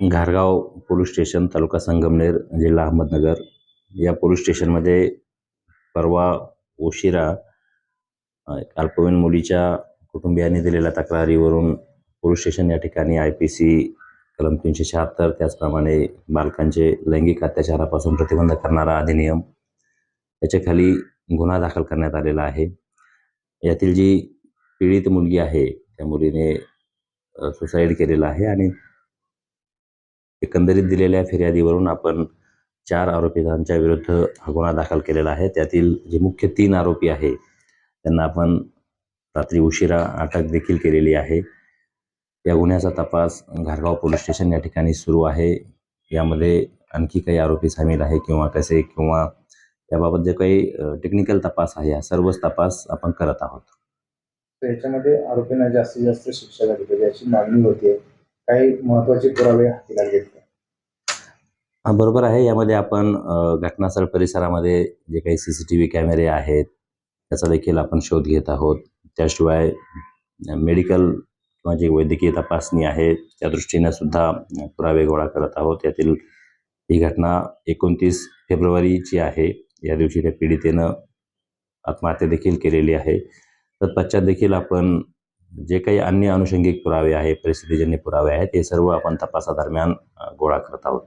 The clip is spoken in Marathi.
घारगाव पोलीस स्टेशन तालुका संगमनेर जिल्हा अहमदनगर. या पोलीस स्टेशनमध्ये परवा उशिरा एक अल्पवयीन मुलीच्या कुटुंबियांनी दिलेल्या तक्रारीवरून पोलीस स्टेशन या ठिकाणी आय पी सी कलम तीनशे शहात्तर त्याचप्रमाणे बालकांचे लैंगिक अत्याचारापासून प्रतिबंध करणारा अधिनियम याच्याखाली गुन्हा दाखल करण्यात आलेला आहे. यातील जी पीडित मुलगी आहे त्या मुलीने सुसाईड केलेला आहे आणि एकंदरीत दिलेल्या फिर्यादीवरून आपण चार आरोपितांच्या विरुद्ध हा गुन्हा दाखल केलेला आहे. त्यातील जे मुख्य तीन आरोपी आहे त्यांना आपण रात्री उशिरा अटक देखील केलेली आहे. या गुन्ह्याचा तपास घारगाव पोलीस स्टेशन या ठिकाणी सुरू आहे. यामध्ये आणखी काही आरोपी सामील आहे किंवा कसे किंवा याबाबत जे काही टेक्निकल तपास आहे हा सर्वच तपास आपण करत आहोत. तर याच्यामध्ये आरोपींना जास्तीत जास्त शिक्षा झाली पाहिजे याची मागणी होते. काही महत्त्वाचे पुरावे हाती लागले. बरोबर आहे. यामध्ये आपण घटनास्थळ परिसरामध्ये जे काही सी सी टी व्ही कॅमेरे आहेत त्याचा देखील आपण शोध घेत आहोत. त्याशिवाय मेडिकल किंवा जी वैद्यकीय तपासणी आहे त्या दृष्टीने सुद्धा पुरावे गोळा करत आहोत. यातील ही घटना एकोणतीस फेब्रुवारीची आहे. या दिवशी त्या पीडितेनं आत्महत्या देखील केलेली आहे. तत्पश्चात देखील आपण जे काही अन्य अनुषंगिक पुरावे आहे परिस्थितीजन्य पुरावे आहेत हे सर्व आपण तपासादरम्यान गोळा करत आहोत.